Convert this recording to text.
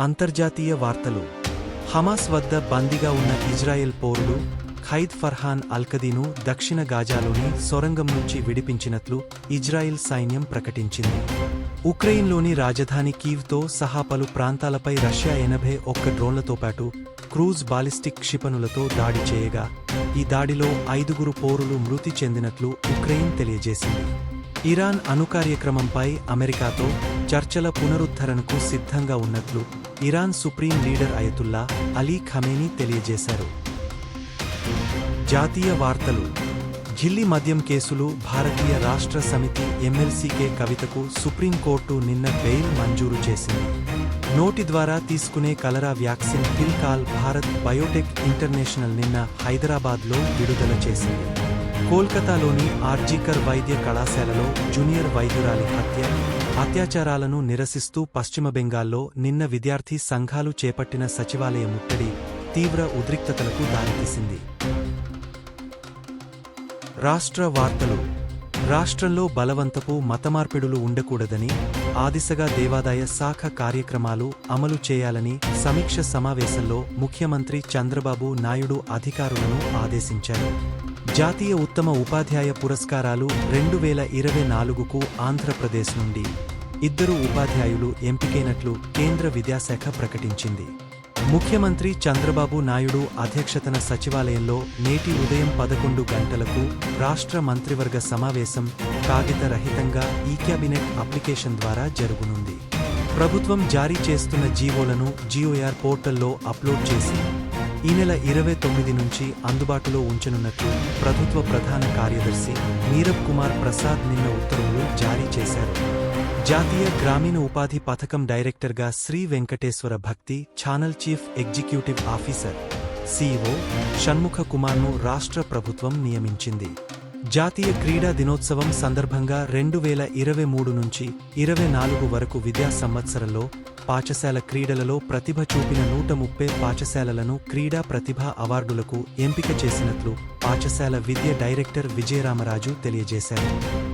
అంతర్జాతీయ వార్తలు. హమాస్ వద్ద బందీగా ఉన్న ఇజ్రాయెల్ పౌరుడు ఖైద్ ఫర్హాన్ అల్కదీను దక్షిణ గాజాలోని సొరంగం నుంచి విడిపించినట్లు ఇజ్రాయెల్ సైన్యం ప్రకటించింది. ఉక్రెయిన్లోని రాజధాని కీవ్తో సహా పలు ప్రాంతాలపై రష్యా ఎనభై ఒక్క డ్రోన్లతో పాటు క్రూజ్ బాలిస్టిక్ క్షిపణులతో దాడి చేయగా ఈ దాడిలో ఐదుగురు పౌరులు మృతి చెందినట్లు ఉక్రెయిన్ తెలియజేసింది. ఇరాన్ అణు కార్యక్రమంపై అమెరికాతో చర్చల పునరుద్ధరణకు సిద్ధంగా ఉన్నట్లు Iran supreme leader Ayatollah Ali Khamenei తెలియజేశారు. జాతీయ వార్తలు. ఢిల్లీ మద్యం కేసులు భారతీయ రాష్ట్ర సమితి ఎమ్మెల్సీకే కవితకు సుప్రీంకోర్టు నిన్న బెయిల్ మంజూరు చేసింది. నోటి ద్వారా తీసుకునే కలరా వ్యాక్సిన్ కిల్కాల్ భారత్ బయోటెక్ ఇంటర్నేషనల్ నిన్న హైదరాబాద్లో విడుదల చేసింది. కోల్కతాలోని ఆర్జీకర్ వైద్య కళాశాలలో జూనియర్ వైద్యురాలి హత్య అత్యాచారాలను నిరసిస్తూ పశ్చిమ బెంగాల్లో నిన్న విద్యార్థి సంఘాలు చేపట్టిన సచివాలయ ముట్టడి తీవ్ర ఉద్రిక్తతలకు దారితీసింది. రాష్ట్ర వార్తలు. రాష్ట్రంలో బలవంతపు మతమార్పిడులు ఉండకూడదని ఆదిశగా దేవాదాయ శాఖ కార్యక్రమాలు అమలు చేయాలని సమీక్ష సమావేశంలో ముఖ్యమంత్రి చంద్రబాబు నాయుడు అధికారులను ఆదేశించారు. జాతీయ ఉత్తమ ఉపాధ్యాయ పురస్కారాలు రెండు వేల ఇరవై నాలుగుకు ఆంధ్రప్రదేశ్ నుండి. ఇద్దరు ఉపాధ్యాయులు ఎంపికైనట్లు కేంద్ర విద్యాశాఖ ప్రకటించింది. ముఖ్యమంత్రి చంద్రబాబు నాయుడు అధ్యక్షతన సచివాలయంలో నేటి ఉదయం పదకొండు గంటలకు రాష్ట్ర మంత్రివర్గ సమావేశం కాగిత రహితంగా ఈ క్యాబినెట్ అప్లికేషన్ ద్వారా జరుగునుంది. ప్రభుత్వం జారీ చేస్తున్న జీవోలను జియోఆర్ పోర్టల్లో అప్లోడ్ చేసి ఈ నెల ఇరవై తొమ్మిది నుంచి అందుబాటులో ఉంచనున్నట్లు ప్రభుత్వ ప్రధాన కార్యదర్శి నీరబ్ కుమార్ ప్రసాద్ నిన్న ఉత్తర్వులు జారీ చేశారు. జాతీయ గ్రామీణ ఉపాధి పథకం డైరెక్టర్గా Sri Venkateswara Bhakti channel chief executive officer CEO Shanmukha కుమార్ను రాష్ట్ర ప్రభుత్వం నియమించింది. జాతీయ క్రీడా దినోత్సవం సందర్భంగా రెండు వేల ఇరవై మూడు నుంచి ఇరవై నాలుగు వరకు విద్యా సంవత్సరంలో పాఠశాల క్రీడలలో ప్రతిభ చూపిన నూట ముప్పై పాఠశాలలను క్రీడా ప్రతిభ అవార్డులకు ఎంపిక చేసినట్లు పాఠశాల విద్య డైరెక్టర్ విజయరామరాజు తెలియజేశారు.